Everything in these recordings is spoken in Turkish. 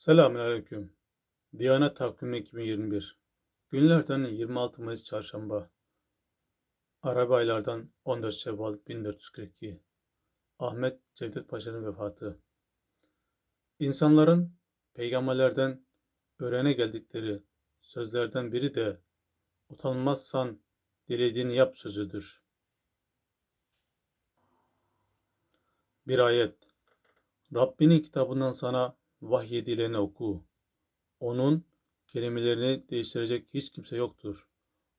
Selamünaleyküm. Diyanet Takvimi 2021. Günlerden 26 Mayıs Çarşamba. Arabi aylardan 14 Şevval 1442. Ahmet Cevdet Paşa'nın vefatı. İnsanların peygamberlerden öğrene geldikleri sözlerden biri de utanmazsan dilediğini yap sözüdür. Bir ayet. Rabbinin kitabından sana vahyedileni oku. Onun kelimelerini değiştirecek hiç kimse yoktur.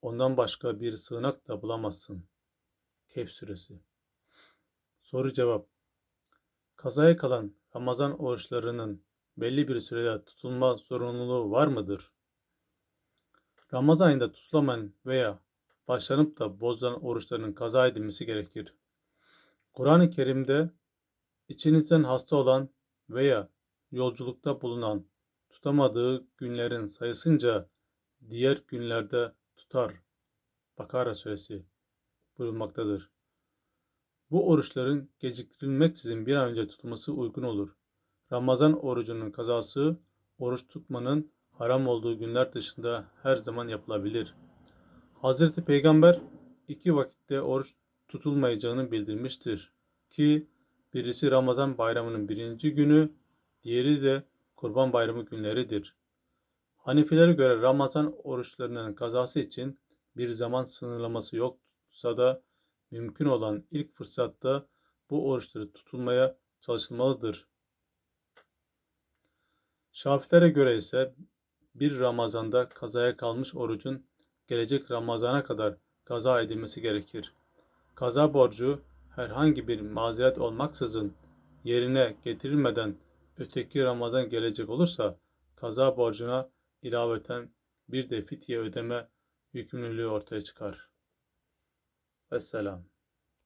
Ondan başka bir sığınak da bulamazsın. Kehf suresi. Soru cevap. Kazaya kalan Ramazan oruçlarının belli bir sürede tutulma zorunluluğu var mıdır? Ramazan ayında tutulamayan veya başlanıp da bozulan oruçların kaza edilmesi gerekir. Kur'an-ı Kerim'de içinizden hasta olan veya yolculukta bulunan tutamadığı günlerin sayısınca diğer günlerde tutar. Bakara suresi buyurulmaktadır. Bu oruçların geciktirilmeksizin bir an önce tutulması uygun olur. Ramazan orucunun kazası oruç tutmanın haram olduğu günler dışında her zaman yapılabilir. Hazreti Peygamber iki vakitte oruç tutulmayacağını bildirmiştir ki birisi Ramazan bayramının birinci günü, diğeri de Kurban Bayramı günleridir. Hanefilere göre Ramazan oruçlarının kazası için bir zaman sınırlaması yoksa da mümkün olan ilk fırsatta bu oruçları tutulmaya çalışılmalıdır. Şafilere göre ise bir Ramazan'da kazaya kalmış orucun gelecek Ramazan'a kadar kaza edilmesi gerekir. Kaza borcu herhangi bir mazeret olmaksızın yerine getirilmeden öteki Ramazan gelecek olursa kaza borcuna ilaveten bir de fidye ödeme yükümlülüğü ortaya çıkar. Vesselam.